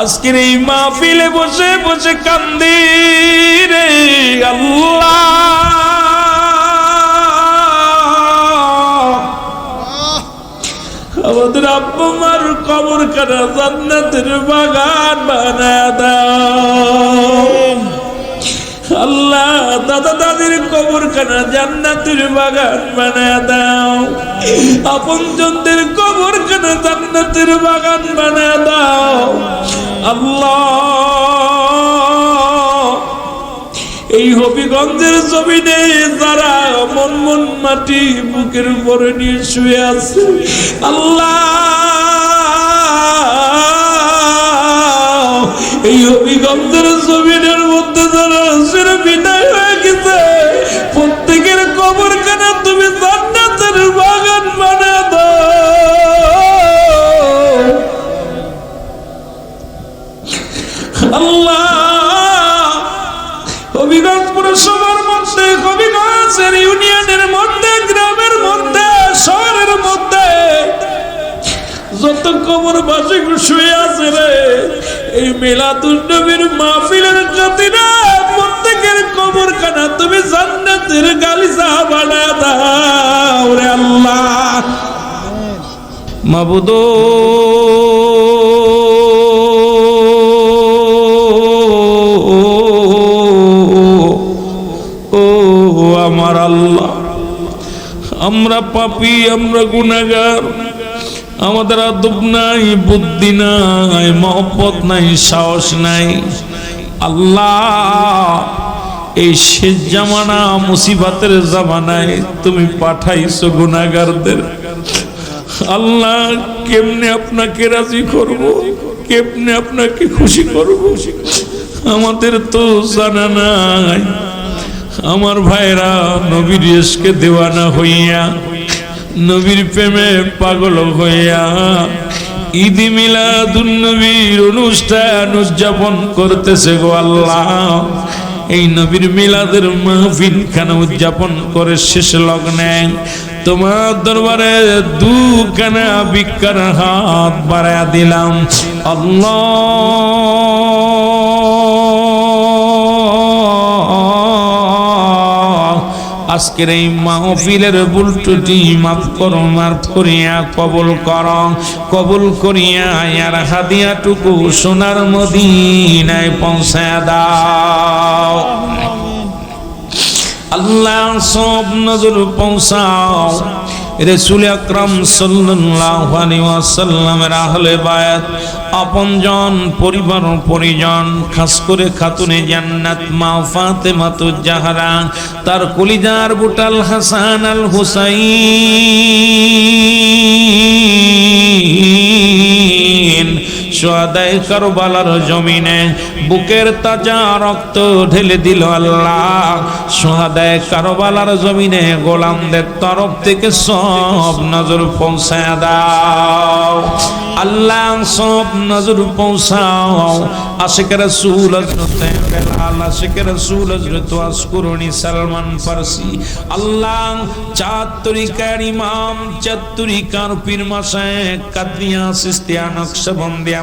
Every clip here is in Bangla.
আজকের এই মাহফিলে বসে বসে কান্দি রে আল্লাহ। আমাদের আব্বা কবর কাটা জান্নাতের বাগান বানায় দাও। আল্লাহ, দাদা দাদির কবর কানা জান্নাতের বাগান বানায় দাও। আপন জনদের কবর কানা জান্নাতের বাগান বানায় দাও। আল্লাহ। এই হবিগঞ্জের জমিনে যারা মন মন মাটি বুকের উপরে নিয়ে শুয়ে আছে আল্লাহ কবর বাসে শুয়ে আছে রে। এই মেলাতুন নবীর মাহফিলের জাতিরা প্রত্যেকের কবর কানা তুমি জান্নাতের গালিসা বানা দাও রে আল্লাহ। মাবুদো ও আমার আল্লাহ, আমরা পাপি, আমরা গুনাগার আমাদের আদব নাই, বুদ্ধি নাই, মহব্বত নাই, সাহস নাই। আল্লাহ, এই শেষ জামানা মুসিবাতের জামানায় তুমি পাঠাইছো গুনাগারদের আল্লাহ, কেমনে আপনাকে রাজি করব? কেমনে আপনাকে খুশি করব? আমাদের তো জানা নাই। আমার ভাইরা নবীর দেওয়ানা হইয়া নবীর প্রেমে পাগল হইয়া ঈদ মিলাদুন নবীর অনুষ্ঠান উদযাপন করতেছে গো আল্লাহ। এই নবীর মিলাদের মাহফিল খানা উদযাপন করে শেষ লগ্নে? তোমার দরবারে দুখানা বিকার হাত বাড়ায় দিলাম। আল্লাহ। আজকের এই মাহফিলের বুলটুটি মাফ করো মাফ করিয়া কবুল কর। কবুল করিয়া আর হাদিয়াটুকু সোনার মদিনায় পৌঁছায় দাও। আল্লাহ সব নজর পৌঁছাও। রসুল আকরাম ওয়াসাল্লামের আহলে বায়াত আপনজন পরিবার পরিজন, খাস করে খাতুনে জান্নাত মা ফাতে মাতু জাহারা, তার কলিজার বুটাল হাসান আল হুসাইন। সোয়াদায় কারবালার জমিনে, বুকের তাজা রক্ত ঢেলে দিল আল্লাহ। সোহাদায় কারবালার জমিনে গোলামদের তরফ থেকে সব নজর পৌঁছায় দাও। আল্লাহ, সব নজর পৌঁছাও। আশিকের রাসূল হযরত বেলাল আশিকের রাসূল হযরত আসকুরনি সালমান ফারসি। আল্লাহ চাঁদ তরিকার ইমাম চাঁদ তরিকার পীর মাসায় কাদরিয়া সিস্তিয়া, নকশবন্দিয়া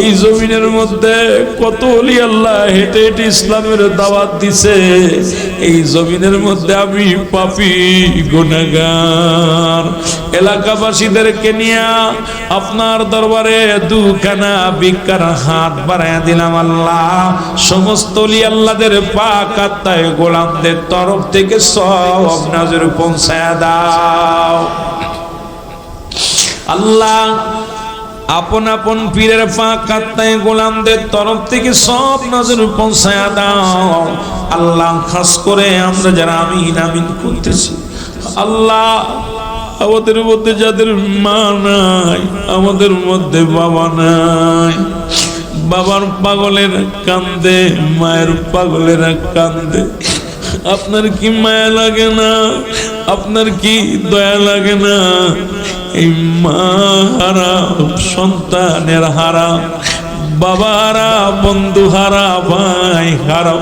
এই জমিনের মধ্যে কত অলি আল্লাহ হেঁটে হেঁটে ইসলামের দাওয়াত দিছে। এই জমিনের মধ্যে আমি পাপি গুনাগার এলাকাবাসীদেরকে নিয়ে আপনার দরবারে দুখানা বিকার হাত বাড়াইয়া দিলাম আল্লাহ। সমস্ত অলি আল্লাহদের পাক আত্মায় গোলামদের তরফ থেকে সব নজর পৌঁছায় দাও। আল্লাহ আপন আপন পীরের পাক আত্মায় গোলামদের তরফ থেকে সব নজর পৌঁছায় দাও। আল্লাহ, খাস করে আমরা যারা আমিন আমিন করতেছি। আল্লাহ, আমাদের মধ্যে যাদের মা নাই, আমাদের মধ্যে বাবা নাই। বাবার পাগলের কান্দে, মায়ের পাগলের কান্দে। আপনার কি মায়া লাগে না? আপনার কি দয়া লাগে না? সন্তানের হারা, বাবারা বন্ধু হারা ভাই হারা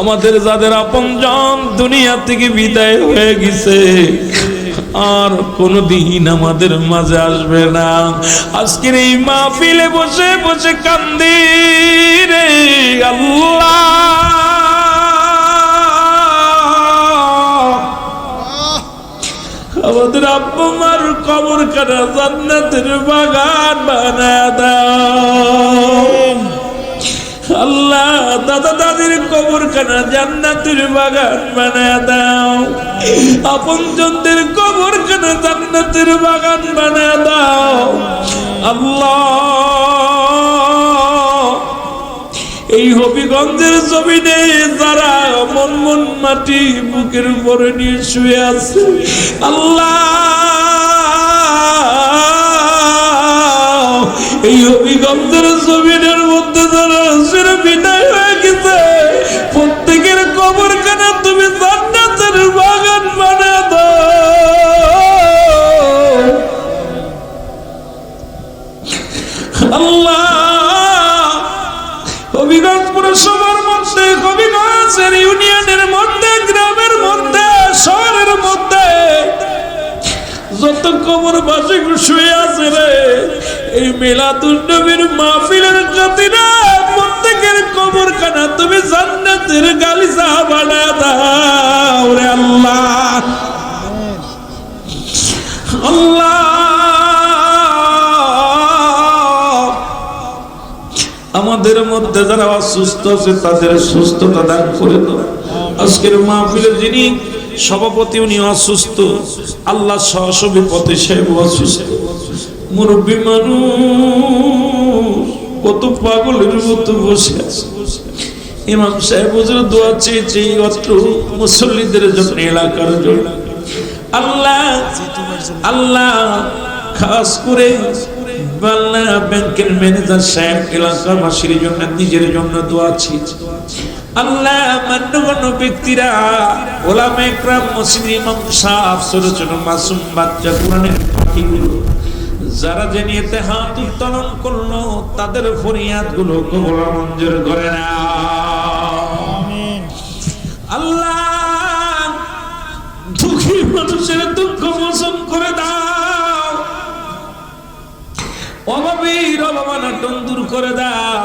আমাদের যাদের আপনজন দুনিয়া থেকে বিদায় হয়ে গেছে, আর কোনদিন আমাদের মাঝে আসবে না। আজকের এই মাহফিলে বসে বসে কান্দি রে আল্লাহ। মার কবর কাটা জান্নাতের বাগান বানায় দাও। আল্লাহ দাদা দাদির কবর খানা জান্নাতের বাগান বানায় দাও। আপন জনদের কবর খানা জান্নাতের বাগান বানায় দাও। আল্লাহ এই হবিগঞ্জের জমিনে যারা মন মন মাটি বুকের উপরে নিয়ে শুয়ে আছে, আল্লাহ! এই হবিগঞ্জের জমিনের মধ্যে যারা বিদায় হয়ে গেছে শহরের মধ্যে যত কবর বাসে শুয়ে আছে রে, এই মেলাদুল নবীর মাহফিলের জাতিরা প্রত্যেকের কবর খানা তুমি জান্নাতের গালিসা বানা দাও রে আল্লাহ। আল্লাহ। আমাদের মধ্যে যারা অসুস্থ আছে, তাদের সুস্থতা দান করে দাও। আজকের মাহফিলে যিনি সভাপতি উনি অসুস্থ। আল্লাহ সহসভাপতি সাহেব অসুস্থ। মুরব্বী মানুষ, কত পাগলের মতো বসে আছে। ইমাম সাহেব হুজুর দোয়া চেয়েছে এই অত্র মুসল্লিদের জন্য এলাকার জন্য। আল্লাহ আল্লাহ, খাস করে বাংলা ব্যাংকের ম্যানেজার সাহেব এলাকাবাসীর জন্য, নিজের জন্য দোয়া চেয়েছে আল্লাহ মান্যগণ্য ব্যক্তিরা ওলামে একরাম মসজিদ ইমাম সাহেব ছোট ছোট মাসুম বাচ্চা কোরআনের পাখিগুলো যারা যে নিয়েতে হাত উত্তোলন করল তাদের ফরিয়াদগুলো কবর মঞ্জুর করে না। আল্লাহ দুঃখী মানুষের দুঃখ মোচন করে দাও। অভাবীর অভাবানটন দূর করে দাও।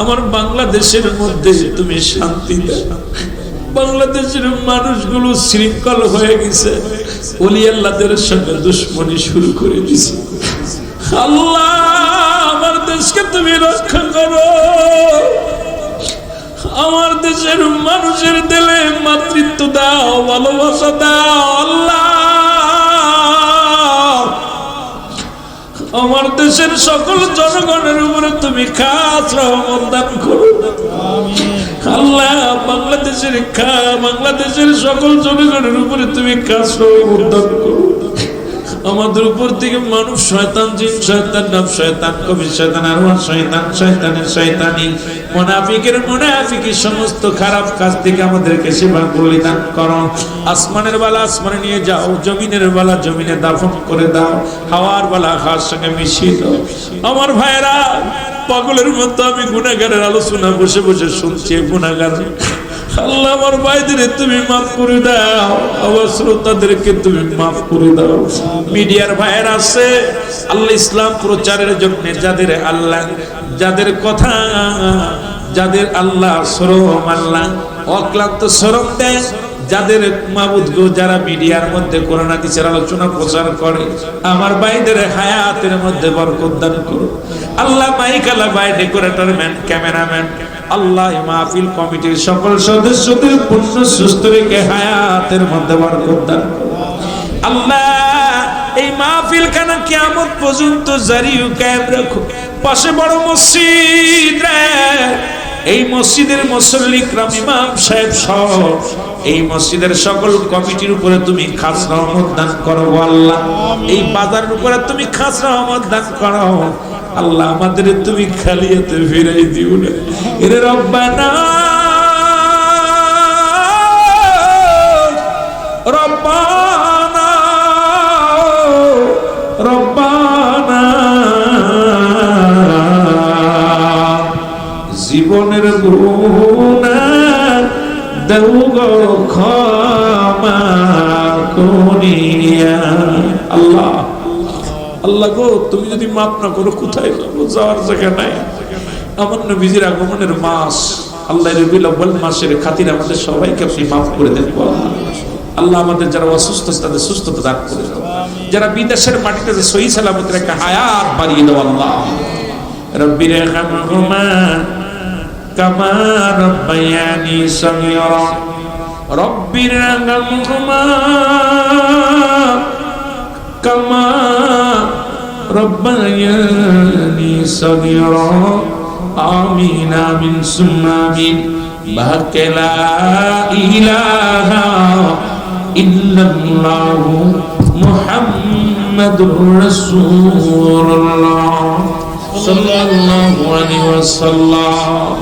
আমার বাংলাদেশের মধ্যে তুমি শান্তি বাংলাদেশের মানুষগুলো শৃঙ্খল হয়ে গেছে। ওলি আল্লাহদের সঙ্গে দুশ্মনী শুরু করে দিছে। আল্লাহ, আমার দেশকে তুমি রক্ষা করো। আমার দেশের মানুষের দিলে মাতৃত্ব দাও, ভালোবাসা দাও। দেশের সকল জনগণের উপরে তুমি খাস রহমত দান করো। আল্লাহ, বাংলাদেশের খা বাংলাদেশের সকল জনগণের উপরে তুমি খাস রহমত দান করো। আমাদের উপর থেকে মানুষ শয়তান, জিন, শয়তান নাম শয়তান কবি শয়তান আরওয়ান শয়তান, শয়তানের শয়তানি। মুনাফিকের মুনাফিকি সমস্ত খারাপ কাজ থেকে আমাদেরকে সেবা পরিধান করো। আসমানের বালা আসমানে নিয়ে যাও, জমিনের বালা জমিনে দাফন করে দাও, হাওয়ার বালা হাওয়ার সঙ্গে মিশিয়ে দাও। আমার ভাইরা পাগলের মতো আমি গুণাগারের আলোচনা বসে বসে শুনছি গুণাগার আল্লাহ আমার ভাইদের তুমি মাফ করে দাও। আমার শ্রোতাদেরকে তুমি মাফ করে দাও। মিডিয়ার ভাইয়ের আছে, আল্লাহ ইসলাম প্রচারের জন্য যাদের আল্লাহ, যাদের কথা, যাদের আল্লাহ সরম আল্লাহ, অক্লান্ত সরম দেয়, যাদের মাবুদ গো যারা মিডিয়ার মধ্যে করোনা দিছের আলোচনা, প্রচার করে, আমার ভাইদের হায়াতের মধ্যে বরকত দান করো আল্লাহ মাইক আল্লাহ ভাই ডেকোরেটর ম্যান ক্যামেরাম্যান আল্লাহ মাহফিল কমিটির সকল সদস্যদের পূর্ণ সুস্থ রেখে হায়াতের মধ্যে বরকত দান আল্লাহ, এই মাহফিল খানা কিয়ামত পর্যন্ত জারি কায়েম রাখো? পাশে বড় মসজিদ এই মসজিদের মুসল্লি ইকরাম ইমাম সাহেব সহ এই মসজিদের সকল কমিটির উপরে তুমি খাস রহমত দান করো আল্লাহ। এই বাজারের উপরে তুমি খাস রহমত দান করো। আল্লাহ আমাদের তুমি খালিয়াতে ফিরাই দিও না। এরে রব্বানা। জীবনের গুণা আল্লাহ। আল্লাহ গো, তুমি যদি মাপ না করো, কোথায় যাব? যাওয়ার জায়গা নাই। আমার নবীজির আগমনের মাস, আল্লাহ রবিউল মাসের খাতির আমাদের সবাইকে আপনি মাফ করে দেন আল্লাহ আমাদের যারা অসুস্থ তাদের সুস্থতা দান করে দাও। যারা বিদেশের মাটিতে সহি সালামতের একটা হায়াত বাড়িয়ে দাও, আল্লাহ। রব্বির কামা রব্বায়ানি সগীরা। রব্বির কামা ربياني صغيرا. آمين آمين ثم آمين. بحق لا إله إلا الله محمد رسول الله. صلى الله عليه وسلم.